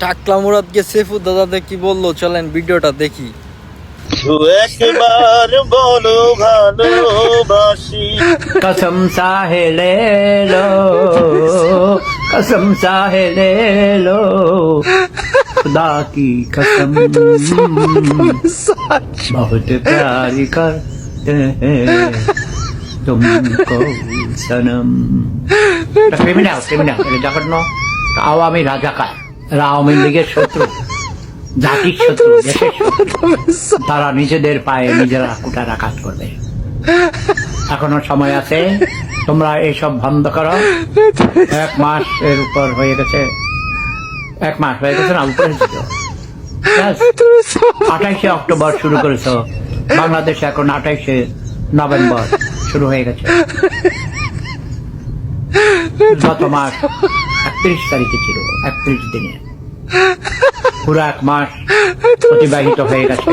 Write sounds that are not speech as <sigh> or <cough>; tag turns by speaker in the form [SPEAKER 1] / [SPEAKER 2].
[SPEAKER 1] টাকলা মুরাদকে সেফু দাদাতে কি বললো চলেন ভিডিওটা দেখি
[SPEAKER 2] দু একবার বলো ভালোবাসি
[SPEAKER 3] कसम साहे ले लो कसम साहे ले लो खुदा की कसम बहुत प्यारी करते हैं तुमको सनम ক্রিমিনাল ক্রিমিনাল এটা যখন আওয়ামী রাজাকার এরা আওয়ামী লীগের শত্রু জাতির শত্রু দেশের শত্রু। তারা নিজেদের পায়ে নিজেরা কুটারা কাজ করবে। এখনও সময় আছে তোমরা এইসব বন্ধ করো। এক মাস এর উপর হয়ে গেছে। এক মাস হয়ে গেছে না উপরে আঠাইশে অক্টোবর শুরু করেছ। বাংলাদেশে এখন আঠাইশে নভেম্বর শুরু হয়ে গেছে। গত মাস একত্রিশ তারিখে ছিল একত্রিশ দিনে। পুরো এক মাস <laughs> অতিবাহিত হয়ে গেছে।